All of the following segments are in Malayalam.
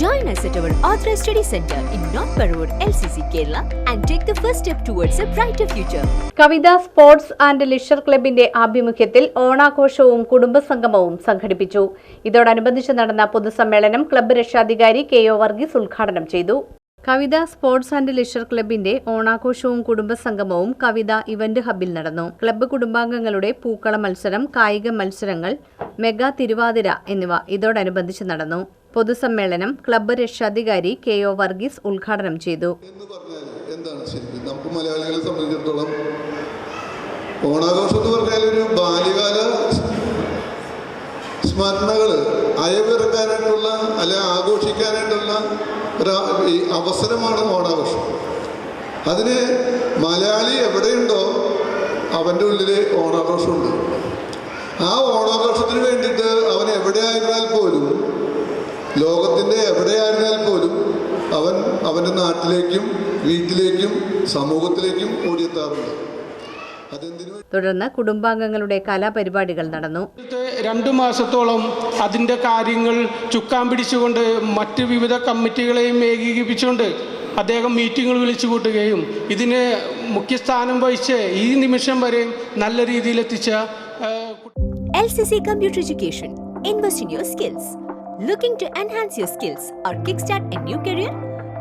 Join us at our Authorized Study Center in North Parur, LCC, Kerala, and take the first step towards a brighter future. Kavitha sports and leisure ക്ലബിന്റെ ആഭിമുഖ്യത്തിൽ ഓണാഘോഷവും കുടുംബസംഗമവും സംഘടിപ്പിച്ചു. ഇതോടനുബന്ധിച്ച് നടന്ന പൊതുസമ്മേളനം ക്ലബ്ബ് രക്ഷാധികാരി കെ ഒ വർഗീസ് ഉദ്ഘാടനം ചെയ്തു. കവിത സ്പോർട്സ് ആൻഡ് ലിഷർ ക്ലബിന്റെ ഓണാഘോഷവും കുടുംബസംഗമവും കവിത ഇവന്റ് ഹബിൽ നടന്നു. ക്ലബ്ബ് കുടുംബാംഗങ്ങളുടെ പൂക്കള മത്സരം കായിക മത്സരങ്ങൾ മെഗാ തിരുവാതിര എന്നിവ ഇതോടനുബന്ധിച്ച് നടന്നു. പൊതുസമ്മേളനം ക്ലബ്ബ് രക്ഷാധികാരി കെ ഒ വർഗീസ് ഉദ്ഘാടനം ചെയ്തു. എന്താണ് നമുക്ക് മലയാളികളെ ഒരു സ്മരണകൾ അയവിറക്കാനായിട്ടുള്ള അല്ലെ ആഘോഷിക്കാനായിട്ടുള്ള ഒരു അവസരമാണ് ഓണാഘോഷം. അതിന് മലയാളി എവിടെയുണ്ടോ അവന്റെ ഉള്ളിൽ ഓണാഘോഷമുണ്ട്. ആ ഓണാഘോഷത്തിന് വേണ്ടിയിട്ട് അവൻ എവിടെയായിരുന്നാൽ പോലും ലോകത്തിന്റെ എവിടെയായിരുന്നാൽ പോലും അവൻ അവന്റെ നാട്ടിലേക്കും വീട്ടിലേക്കും സമൂഹത്തിലേക്കും ഓടിയെത്താറുണ്ട് തുടർന്ന് കുടുംബാംഗങ്ങളുടെ കലാപരിപാടികൾ നടന്നു രണ്ടു മാസത്തോളം അതിന്റെ കാര്യങ്ങൾ ചുക്കാൻ പിടിച്ചുകൊണ്ട് മറ്റ് വിവിധ കമ്മിറ്റികളെയും ഏകീകരിപ്പിച്ചുകൊണ്ട് അദ്ദേഹം മീറ്റിങ്ങുകൾ വിളിച്ചു കൂട്ടുകയും ഇതിന് മുഖ്യസ്ഥാനം വഹിച്ച് ഈ നിമിഷം വരെ നല്ല രീതിയിൽ എത്തിച്ച L C C computer education investing your skills. Looking to enhance your skills or kickstart a new career?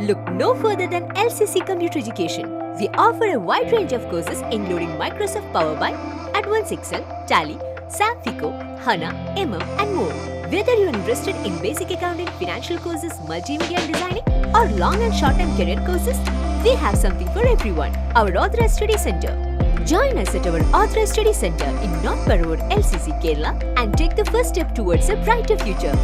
Look no further than LCC Computer Education. We offer a wide range of courses including Microsoft Power BI, Advanced Excel, Tally, SAP FICO, HANA, MM, and more. Whether you're interested in basic accounting, financial courses, multimedia and designing, or long and short-term career courses, we have something for everyone. Our Authorized Study Center. Join us at our Authorized Study Center in North Parur, LCC, Kerala, and take the first step towards a brighter future.